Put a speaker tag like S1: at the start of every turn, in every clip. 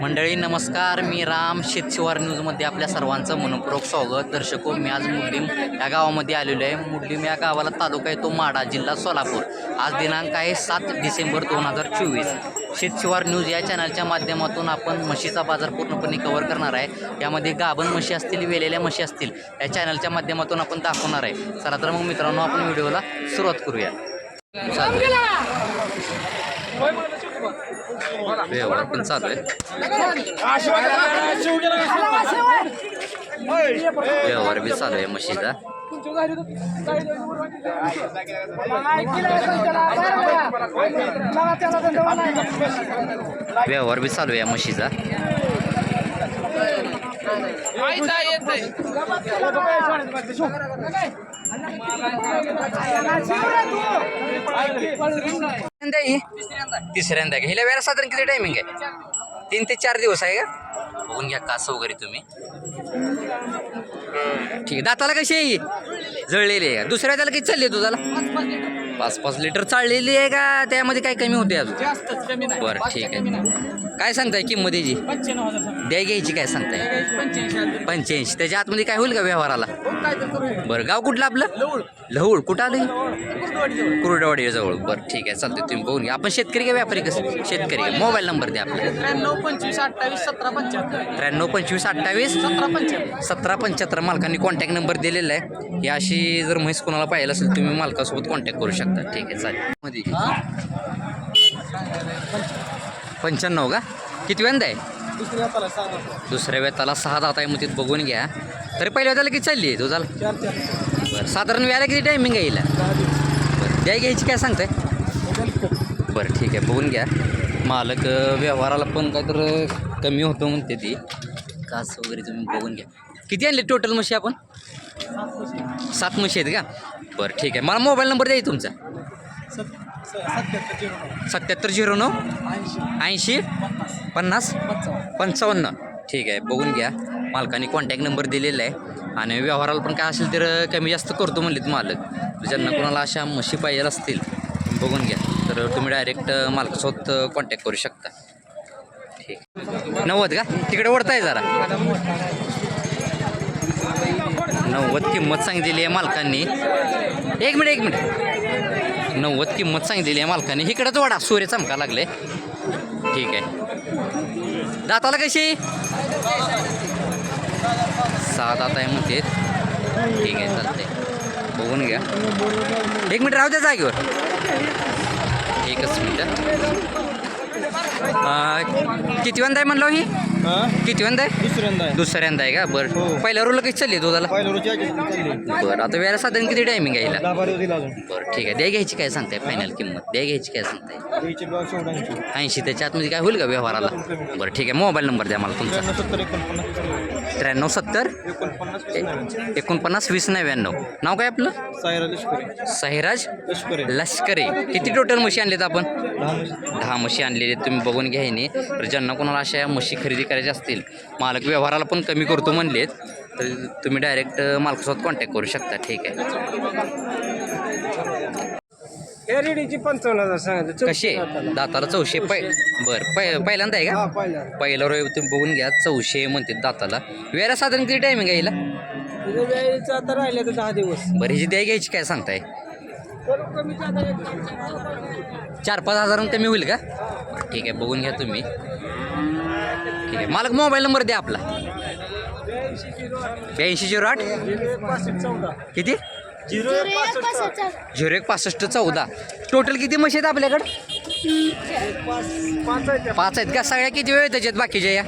S1: मंडळी नमस्कार. मी राम शेतशिवार न्यूजमध्ये आपल्या सर्वांचं मनपूर्वक स्वागत. दर्शको मी आज मुडलीम या गावामध्ये आलेलो आहे. मुडलीम या गावाला तालुका आहे तो माडा जिल्हा सोलापूर. आज दिनांक आहे सात डिसेंबर दोन हजार चोवीस. शेतशिवार न्यूज या चॅनलच्या माध्यमातून आपण म्हशीचा बाजार पूर्णपणे कव्हर करणार आहे. यामध्ये गाभण म्हशी असतील वेलेल्या म्हशी असतील या चॅनलच्या माध्यमातून आपण दाखवणार आहे. चला तर मग मित्रांनो आपण व्हिडिओला सुरुवात करूया. व्यवहार पण चालू आहे. व्यवहार बी चालू आहे म्हशीचा व्यवहार बी चालू आहे म्हशीचा तिसऱ्यांदा ही तिसऱ्यांदा हिला वेळा साधारण किती टायमिंग आहे? तीन ते चार दिवस आहे का? बघून घ्या कास वगैरे तुम्ही. ठीक. आहे दाताला कशी आहे जळलेली आहे दुसऱ्या त्याला किती चालली तुझाला पाच पाच लिटर चाललेली आहे का? त्यामध्ये काय कमी होते अजून? बरं ठीक आहे. काय सांगताय किंमत याची? द्या घ्यायची काय सांगताय? पंच्याऐंशी त्याच्या आतमध्ये काय होईल का व्यवहाराला? बरं गाव कुठलं आपलं? लहूळ कुठं आलं कुरडवाडी जवळ बरं ठीक आहे. चालतंय तुम्ही बघून घ्या. आपण शेतकरी का व्यापारी कसं? शेतकरी मोबाईल नंबर द्या आपला.
S2: त्र्याण्णव पंचवीस अठ्ठावीस सतरा पंच्याहत्तर.
S1: त्र्याण्णव पंचवीस अठ्ठावीस
S2: सतरा पंच्याहत्तर.
S1: सतरा पंच्याहत्तर. मालकांनी कॉन्टॅक्ट नंबर दिलेला आहे. ही अशी जर म्हैस कोणाला पाहिजे असेल तुम्ही मालकासोबत कॉन्टॅक्ट करू शकता. ठीक आहे चालेल. मध्ये पंच्याण्णव का? किती वेंदा आहे?
S2: दुसऱ्या हाताला
S1: वेताला सहा दात आहे मग तिथं बघून घ्या. तरी पहिल्या वेताला किती चालली आहे? तुझा बरं साधारण वेळाला किती टायमिंग आहे बरं द्या घ्यायची काय सांगताय? बरं ठीक आहे बघून घ्या. मालक व्यवहाराला पण काय तर कमी होतो म्हणते ती. कास वगैरे तुम्ही बघून घ्या. किती आणले टोटल मशी आपण? सात म्हशी आहेत का? बरं ठीक आहे. मला मोबाईल नंबर द्या तुमचा.
S2: सत्याहत्तर झिरो
S1: नऊ.
S2: ऐंशी.
S1: पन्नास.
S2: पंचावन्न.
S1: पंचावन्न ठीक आहे बघून घ्या. मालकाने कॉन्टॅक्ट नंबर दिलेला आहे. आणि व्यवहाराला पण काय असेल तर कमी जास्त करतो म्हणलेत मालक. ज्यांना कोणाला अशा म्हशी पाहिजे असतील बघून घ्या. तर तुम्ही डायरेक्ट मालकासोबत कॉन्टॅक्ट करू शकता. ठीक. नव्वद का? तिकडे ओढताय जरा. नव्वद किंमत सांगितलेली आहे मालकांनी. एक मिनिट एक मिनिट. नव्वद किंमत सांगितलेली आहे मालकांनी. इकडंच वाडा सूर्य चमका लागले. ठीक आहे. दाताला कशी? सहा दात आहे म्हणते. ठीक आहे चालते बघून घ्या. एक मिनिट राहू द्या जागेवर. एकच मिनिट. किती आहे म्हणलो ही? किती वंदा आहे?
S2: दुसऱ्यांदा आहे.
S1: दुसऱ्यांदा आहे का? बरं.
S2: हो.
S1: पहिल्या रोल कशी चालली दुधाला?
S2: चालली
S1: बरं आता वेळेला साधारण किती टायमिंग
S2: दहा बारा दिला अजून.
S1: बरं ठीक आहे. द्या घ्यायची काय सांगताय? फायनल किंमत. द्या घ्यायची काय सांगताय?
S2: द्यायची बा शेवटांची
S1: ऐंशी त्याच्या आतमध्ये काय होईल का व्यवहाराला? बरं ठीक आहे. मोबाईल नंबर द्या मला तुमचा.
S2: त्र्याण्णव सत्तर एकोणपन्नास.
S1: त्र्याण्णव सत्तर
S2: एकोणपन्नास
S1: वीस नव्याण्णव. नाव काय आपलं? साहिराज
S2: लष्करी.
S1: किती टोटल म्हशी आणलेत आपण?
S2: दहा म्हशी.
S1: आणलेले आहेत. तुम्ही बघून घ्या ह्याने. तर ज्यांना कोणाला अशा म्हशी खरेदी करायच्या असतील मालक व्यवहाराला पण कमी करतो म्हणलेत. तर तुम्ही डायरेक्ट मालकासोबत कॉन्टॅक्ट करू शकता. ठीक आहे.
S2: रेडीची पंचावन्न हजार सांगायचं
S1: कसे दाताला. चौशे पै बरं पै पहिल्यांदा आहे
S2: हा
S1: का
S2: पहिला
S1: पहिला रोय तुम्ही बघून घ्या चौशे म्हणते दाताला. वेळा साधारण किती टायमिंग आहे हिला?
S2: आता राहिले तर दहा दिवस.
S1: बरं ह्याची द्या घ्यायची काय सांगताय? चार पाच हजारांनी कमी होईल का? ठीक आहे बघून घ्या तुम्ही. ठीक आहे मालक मोबाईल नंबर द्या आपला.
S2: ब्याऐंशी झिरो आठ.
S1: किती?
S2: झिरो एक पासष्ट. चौदा.
S1: झिरो एक पासष्ट चौदा. टोटल किती म्हशी आहेत आपल्याकडं?
S2: पाच आहेत.
S1: का? सगळ्या किती वेळ त्याच्यात बाकीच्या या?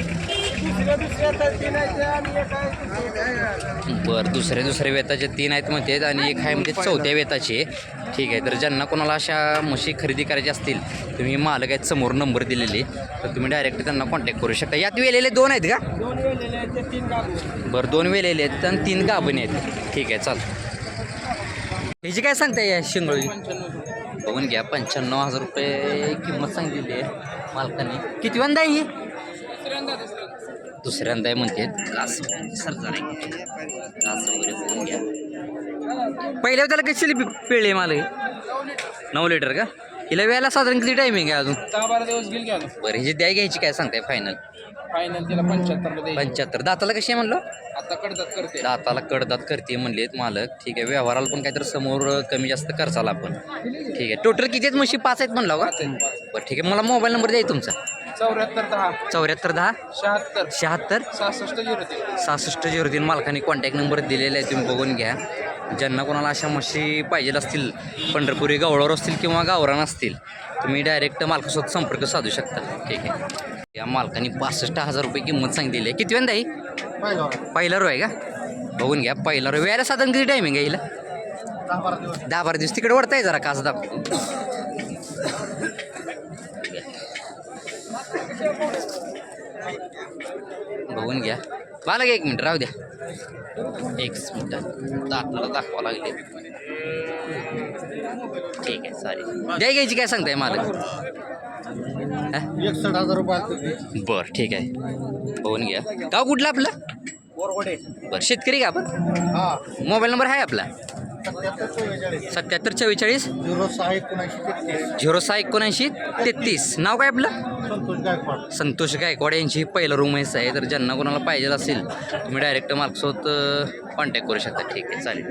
S1: बरं दुसऱ्या दुसऱ्या वेताचे तीन आहेत म्हणते आणि एक आहे म्हणजे चौथ्या वेताचे. ठीक आहे तर ज्यांना कोणाला अशा म्हशी खरेदी करायच्या असतील तुम्ही मालक आहेत समोर नंबर दिलेले तर तुम्ही डायरेक्ट त्यांना कॉन्टॅक्ट करू शकता. यात वेलेले दोन आहेत का?
S2: दोन वेळेले आहेत ते तीन गाव
S1: बरं दोन वेलेले आहेत आणि तीन गाभणी आहेत. ठीक आहे चाल. ह्याची काय सांगताय या शिंगोळी? बघून घ्या पंच्याण्णव हजार रुपये किंमत सांगितलेली आहे मालकाने. किती वंदा आहे ही? दुसऱ्यांदा आहे म्हणते सरकार आहे. कास वगैरे बघून घ्या. पहिल्या त्याला कशी पिळे मला? नऊ लिटर का? हिला वेळेला साधारण किती टायमिंग आहे अजून?
S3: दहा बारा दिवस गेल घ्या
S1: बरं हिची द्याय घ्यायची काय सांगताय फायनल
S3: फायनल तिला पंच्याहत्तर
S1: दाताला कशी आहे म्हणलो?
S3: आता कडतात करते.
S1: दाताला कडदात करते म्हणलेत मालक. ठीक आहे व्यवहाराला पण काहीतरी समोर कमी जास्त खर्चाला आपण. ठीक आहे टोटल किती आहेत म्हशी? पाच आहेत म्हणला का. बरं ठीक आहे. मला मोबाईल नंबर द्याय तुमचा.
S3: चौऱ्याहत्तर दहा.
S1: चौऱ्याहत्तर दहा?
S3: शहात्तर.
S1: शहात्तर?
S3: सहासष्ट झिरो तीन.
S1: सहासष्ट झिरो तीन. मालकाने कॉन्टॅक्ट नंबर दिलेला आहे तुम्ही बघून घ्या. ज्यांना कोणाला अशा म्हशी पाहिजे असतील पंढरपुरी गावळावर असतील किंवा गावरान असतील तुम्ही डायरेक्ट मालकासोबत संपर्क साधू शकता. ठीक आहे. या मालकाने पासष्ट हजार रुपये किंमत सांगितलेली आहे. किती वेंदा आहे पहिला रो आहे का? बघून घ्या पहिला रो वेळेला साधारण किती टायमिंग आहे हिला? दहा बारा दिवस तिकडे वरताय जरा कास दाब बघून घ्या. मला एक मिनिट राहू द्या. एक मिनिट. दाताला दाखवा लागले. ठीक आहे चालेल द्या घ्यायची काय सांगताय मला
S2: एकसठ हजार रुपये
S1: बरं ठीक आहे. बघून घ्या. गाव कुठलं आपलं? बरं शेतकरी का आपण?
S2: हा.
S1: मोबाईल नंबर आहे आपला?
S2: सत्याहत्तर चव्वेचाळीस. झिरो सहा एकोणऐंशी तेहतीस.
S1: झिरो सहा एकोणऐंशी तेहतीस. नाव काय आपलं?
S2: संतोष गायकवाड.
S1: संतोष गायकवाड यांची पहिलं रूम आहे तर ज्यांना कोणाला पाहिजे असेल तुम्ही डायरेक्ट मार्क्सोबत कॉन्टॅक्ट करू शकता. ठीक आहे चालेल.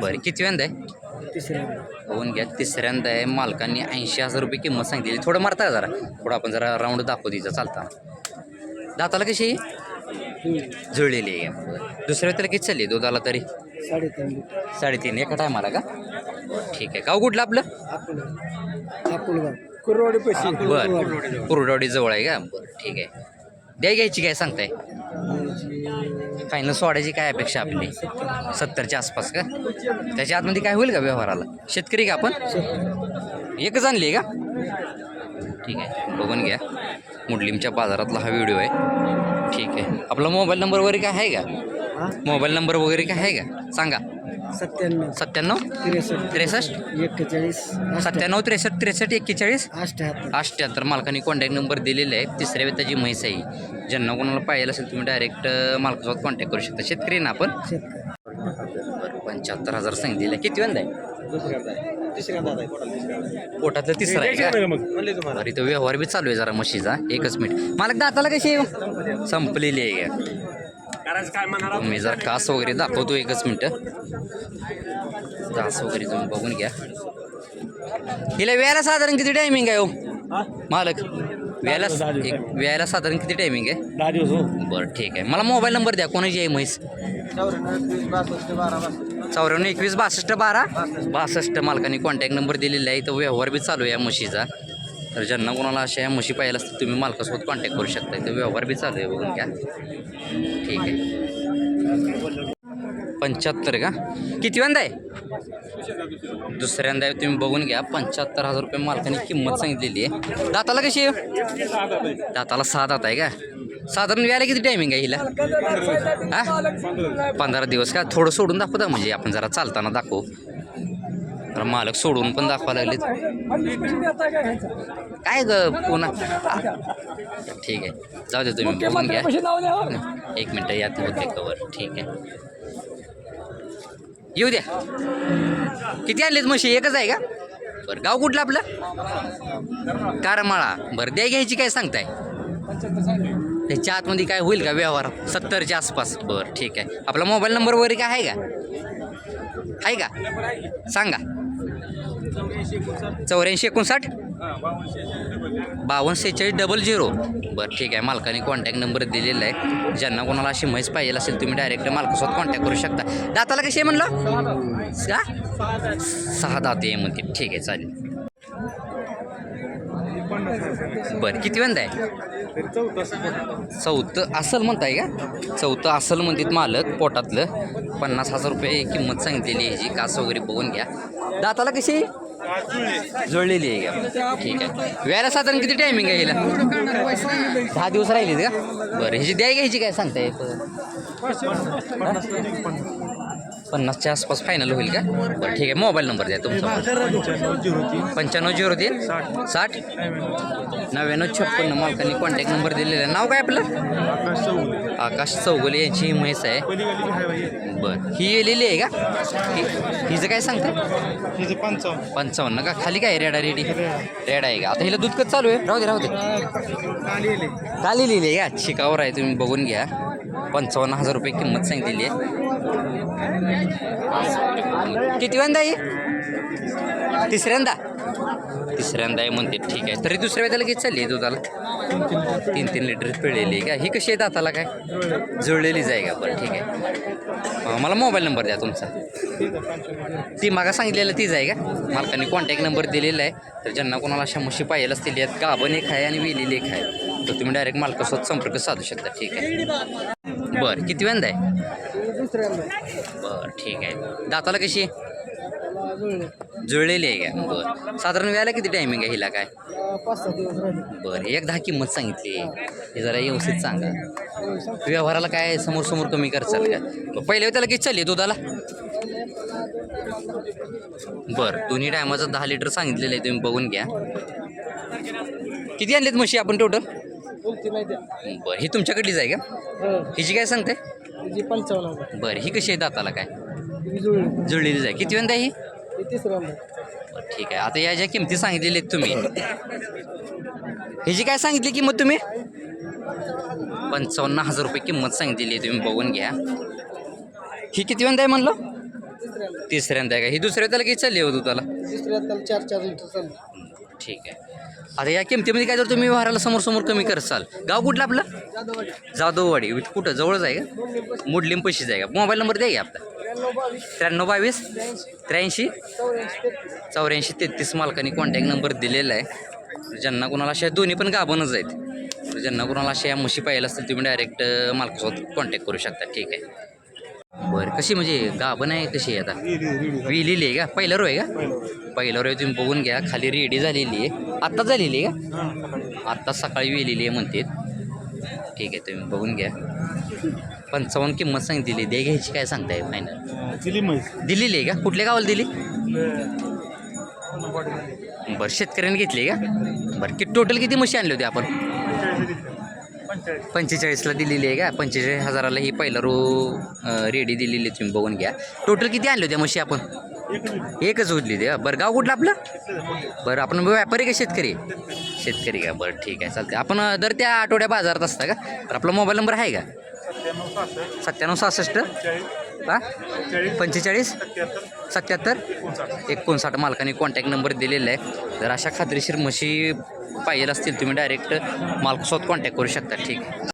S1: बरं किती वेंदा आहे?
S2: तिसऱ्या
S1: होऊन घ्या. तिसऱ्यांदा आहे मालकांनी ऐंशी हजार रुपये किंमत सांगितली थोडं मारता जरा. थोडं आपण जरा राऊंड दाखवू तिचा. चालता. दाताला कशी? आहे? जुळलेली आहे. दुसऱ्या त्याला किती चालली? दुधाला तरी?
S2: साडेतीन
S1: साडेतीन. एका टायमाला का? ठीक आहे. गाव कुठलं आपलं? बरं. कुरडवाडी. जवळ आहे का? बरं. ठीक आहे. द्याय घ्यायची काय सांगताय? फायनल सोडायची काय अपेक्षा आपली? सत्तरच्या आसपास का? त्याच्या आतमध्ये काय होईल का व्यवहाराला? शेतकरी का आपण? एकच आणली आहे का? ठीक आहे बघून घ्या. मुडलिमच्या बाजारातला हा व्हिडिओ आहे. ठीक आहे. आपला मोबाईल नंबर वगैरे काय आहे का? मोबाईल नंबर वगैरे काय आहे का? सांगा.
S2: सत्त्याण्णव.
S1: सत्त्याण्णव?
S2: त्रेसष्ट.
S1: त्रेसष्ट?
S2: एक्केचाळीस.
S1: सत्त्याण्णव त्रेसष्ट त्रेसष्ट एक्केचाळीस?
S2: अठ्ठ्याहत्तर.
S1: अठ्ठ्याहत्तर. मालकाने कॉन्टॅक्ट नंबर दिलेला आहे तिसऱ्या वेताची म्हैस आहे ज्यांना कोणाला पाहिजे असेल तुम्ही डायरेक्ट मालकासोबत कॉन्टॅक्ट करू शकता. शेतकरी ना आपण? बरं पंच्याहत्तर हजार सांगितलेलं आहे किती वेंदा आहे? पोटातलं तिसरं आहे का? बरं इथं व्यवहार बी चालू आहे जरा म्हशीचा एकच मिनिट. मालक दाताला कशी संपलेली आहे. मी जरा कास वगैरे दाखवतो एकच मिनटं. कास वगैरे तुम्ही बघून घ्या. हिला वेळेला साधारण किती टायमिंग आहे हो? मालक वेळेला एक वेळेला साधारण किती टायमिंग आहे?
S2: हो.
S1: बरं ठीक आहे. मला मोबाईल नंबर द्या कोणाची आहे म्हैस? चौऱ्याण्णव एकवीस बासष्ट बारा. बासष्ट मालकाने कॉन्टॅक्ट नंबर दिलेला आहे इथं व्यवहार बी चालू आहे या म्हशीचा. तर ज्यांना कोणाला अशा या म्हशी पाहिजे असतील तुम्ही मालकासोबत कॉन्टॅक्ट करू शकता तर व्यवहार बी चालू आहे बघून घ्या. ठीक आहे. पंच्याहत्तर का? किती वेंदा आहे? दुसऱ्यांदा तुम्ही बघून घ्या. पंच्याहत्तर हजार रुपये मालकाने किंमत सांगितलेली आहे. दाताला कशी आहे? दाताला सहा दात आहे का? साधारण व्यायला किती टायमिंग आहे हिला? हा? पंधरा दिवस का? थोडं सोडून दाखवता म्हणजे आपण जरा चालताना दाखवू. तर मालक सोडून पण दाखवा लागले काय ग पुन्हा हा. ठीक आहे. जाऊ दे तुम्ही बघून घ्या. एक मिनटं यात होते कवर ठीक आहे. येऊ द्या. किती आणलेत म्हशी? एकच आहे का? बरं गाव कुठलं आपलं? कारमाळा. बरं द्या घ्यायची काय सांगताय? त्याच्या आतमध्ये काय होईल का व्यवहार? सत्तरच्या आसपास. बरं ठीक आहे. आपला मोबाईल नंबर वगैरे काय आहे का? आहे का? सांगा. चौऱ्याऐंशी एकोणसाठ. बावन्न सेहेचाळीस डबल झिरो बरं ठीक आहे. मालकाने कॉन्टॅक्ट नंबर दिलेला आहे. ज्यांना कोणाला अशी म्हैस पाहिजे असेल तुम्ही डायरेक्ट मालकासोबत कॉन्टॅक्ट करू शकता. दाताला कशी आहे म्हणलं? का सहा दात आहे म्हणते. ठीक आहे चालेल. बरं किती वेंदा आहे? चौथं असल म्हणताय का? चौथं असल म्हणतात मालक पोटातलं. पन्नास हजार रुपये किंमत सांगितलेली आहे जी कास वगैरे बघून घ्या. दाताला कशी? जुळलेली आहे का? ठीक आहे. व्यायला साधारण किती टायमिंग आहे हिला? दहा दिवस राहिलेत का? बरं ह्याची द्याय घ्यायची काय सांगताय? पन्नासच्या आसपास फायनल होईल का? बरं ठीक आहे. मोबाईल नंबर द्या तुमचा. पंच्याण्णव झिरो तीन साठ नव्याण्णव छप्पन्न मालकांनी कॉन्टॅक्ट नंबर दिलेला आहे. नाव काय आपलं? आकाश चौगुले यांची म्हैस आहे. बरं ही येलेली आहे का? हिचं काय सांगता?
S2: पंचावन्न
S1: पंचावन्न का? खाली काय रेडा रेडी. रेडा आहे का? आता हिला दूध कसं चालू आहे? राहू दे राहू दे. काली लिहिली आहे का? शिकावर आहे तुम्ही बघून घ्या. पंचावन्न हजार रुपये किंमत सांगितलेली आहे. किती वेळा आहे तिसऱ्यांदा? तिसऱ्यांदा आहे म्हणते ठीक आहे. तरी दुसऱ्या वेळेला किती चालली आहे दुधाला. तीन तीन लिटर पिळलेली आहे का? ही कशी आहे दाताला काय? जुळलेलीच आहे का बरं? ठीक आहे. मला मोबाईल नंबर द्या तुमचा. ती मागा सांगितलेलं तीच आहे का? मालकाने कॉन्टॅक्ट नंबर दिलेला आहे. तर ज्यांना कोणाला अशा म्हशी पाहिजे असतील यात गाभण एक आहे आणि वेलेली एक आहे. तर तुम्ही डायरेक्ट मालकासोबत संपर्क साधू शकता. ठीक आहे. बरं किती वेंदा आहे? बरं ठीक आहे. दाताला कशी? आहे जुळलेली आहे का? बरं. साधारण वेळेला किती टायमिंग आहे हिला काय? बरं एक दहा किंमत सांगितली. हे जरा व्यवस्थित सांगा. व्यवहाराला काय समोर समोर कमी करचाल का? बरं, पहिल्या त्याला किती चालली दुधाला? बरं दोन्ही टायमाचं दहा लिटर सांगितलेलं आहे तुम्ही बघून घ्या. किती आणलेत म्हशी आपण टोटल बरं ही तुमच्याकडलीच आहे का?
S2: हो.
S1: हिची काय सांगते
S2: पंचावन्न हजार.
S1: बरं ही कशी आहे दाताला काय?
S2: ती जुळली.
S1: जुळलेलीच आहे. किती वेळा ही?
S2: ती तिसऱ्यांदा
S1: बरं, ठीक आहे. आता या ज्या किमती सांगितलेल्या आहेत तुम्ही ह्याची काय सांगितली किंमत तुम्ही? पंचावन्न हजार रुपये किंमत सांगितलेली आहे तुम्ही बघून घ्या. ही किती वेळा आहे म्हणलं?
S2: तिसऱ्यांदा
S1: तिसऱ्यांदा आहे का? ही दुसऱ्या त्याला किती चालली होती त्याला?
S2: तिसऱ्यात त्याला चार चार लिटर चाललं.
S1: ठीक आहे. आता या किमतीमध्ये काय जर तुम्ही व्यवहाराला समोर समोर कमी करसाल. गाव कुठलं आपलं?
S2: जाधववाडी.
S1: विथ कुठं? जवळच आहे का? मुडलिंपशीच आहे का? मोबाईल नंबर द्या की आपला.
S2: त्र्याण्णव बावीस त्र्याऐंशी चौऱ्याऐंशी तेहतीस
S1: मालकाने मालकांनी कॉन्टॅक्ट नंबर दिलेला आहे. ज्यांना कोणाला अशा दोन्ही पण गाभणच आहेत. ज्यांना कोणाला अशा या म्हशी पाहिजे असतील तुम्ही डायरेक्ट मालकासोबत कॉन्टॅक्ट करू शकता. ठीक आहे. बरं कशी म्हणजे गाभण आहे कशी आहे आता? विलेली आहे का? पहिलं रो आहे का? पहिलं रो तुम्ही बघून घ्या खाली रेडी झालेली आहे. आत्ता झालेली आहे का? आत्ता सकाळी वेलेली आहे म्हणते. ठीक आहे तुम्ही बघून घ्या. पंचावन्न किंमत सांगितलेली दे घ्यायची काय सांगताय फायनल दिलेली आहे का? कुठल्या गावाला दिली? बरं शेतकऱ्यांनी घेतली का? बरं किती टोटल किती म्हशी आणली होती आपण? पंचेचाळीसला. दिलेली आहे का? पंचेचाळीस हजाराला ही पहिला रो रेडी दिलेली आहे तुम्ही बघून घ्या. टोटल किती आणले होते म्हशी आपण? एकच उरली ते बरं गाव कुठलं आपलं? बरं आपण व्यापारी का शेतकरी? शेतकरी का? बरं ठीक आहे चालते आपण दर त्या आठवड्या बाजारात असता का? तर आपला मोबाईल नंबर आहे का? सत्त्याण्णव सहासष्ट. हा पंचेचाळीस? सत्याहत्तर? एकोणसाठ. मालकाने कॉन्टॅक्ट नंबर दिलेला आहे. तर अशा खात्रीशीर म्हशी पाहिजे असतील तुम्ही डायरेक्ट मालकासोबत कॉन्टॅक्ट करू शकता. ठीक आहे.